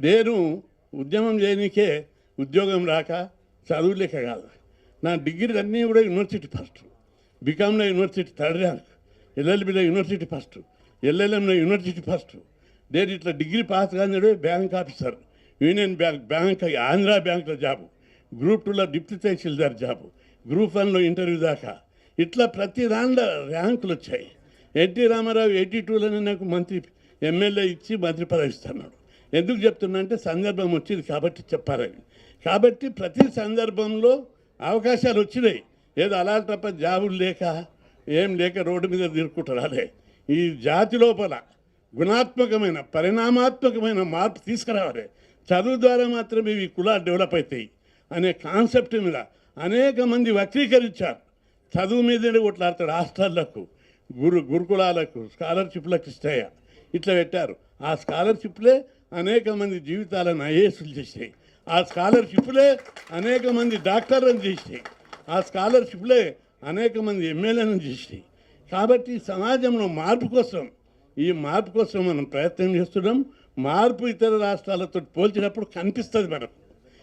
నేను ఉద్యమం చేయనికే ఉద్యోగం రాక చదువు లేక కాదు. నా డిగ్రీలు అన్నీ కూడా యూనివర్సిటీ ఫస్ట్. బీకామ్లో యూనివర్సిటీ థర్డ్ ర్యాంక్. ఎల్ఎల్బిలో యూనివర్సిటీ ఫస్ట్. ఎల్ఎల్ఎంలో యూనివర్సిటీ ఫస్ట్. నేను ఇట్లా degree pass కానిదే bank officer. Union bank bank Andhra బ్యాంక్లో జాబు. గ్రూప్ టూలో డిప్యూటీ తహసీల్దార్ జాబు. గ్రూప్ వన్లో ఇంటర్వ్యూ దాకా. ఇట్లా ప్రతి దాంట్లో ర్యాంకులు వచ్చాయి. ఎన్టీ రామారావు ఎయిటీ టూలోనే నాకు మంత్రి ఎమ్మెల్యే ఇచ్చి మంత్రి పదవిస్తున్నాడు ఎందుకు చెప్తున్నా అంటే సందర్భం వచ్చింది కాబట్టి చెప్పాలని. కాబట్టి ప్రతి సందర్భంలో అవకాశాలు వచ్చినాయి. ఏదో అలా తప్ప జాబులు లేక ఏం లేక రోడ్డు మీద తిరుక్కుంటారు ఈ జాతి లోపల గుణాత్మకమైన పరిణామాత్మకమైన మార్పు తీసుకురావాలి. చదువు ద్వారా మాత్రమే ఈ కులాలు డెవలప్ అవుతాయి అనే కాన్సెప్ట్ మీద అనేక మంది వక్రీకరించారు. చదువు మీదనే కొట్లాడతారు హాస్టళ్ళకు గురు గురుకులాలకు స్కాలర్షిప్లకు ఇస్తాయా? ఇట్లా పెట్టారు. ఆ స్కాలర్షిప్లే అనేక మంది జీవితాలను ఐఏఎస్లు చేసాయి ఆ స్కాలర్షిప్లే అనేక మంది డాక్టర్లను చేసాయి ఆ స్కాలర్షిప్లే అనేక మంది ఎమ్మెల్యేలను చేసాయి కాబట్టి సమాజంలో మార్పు కోసం ఈ మార్పు కోసం మనం ప్రయత్నం చేస్తున్నాం. మార్పు ఇతర రాష్ట్రాలతో పోల్చినప్పుడు కనిపిస్తుంది మనకు.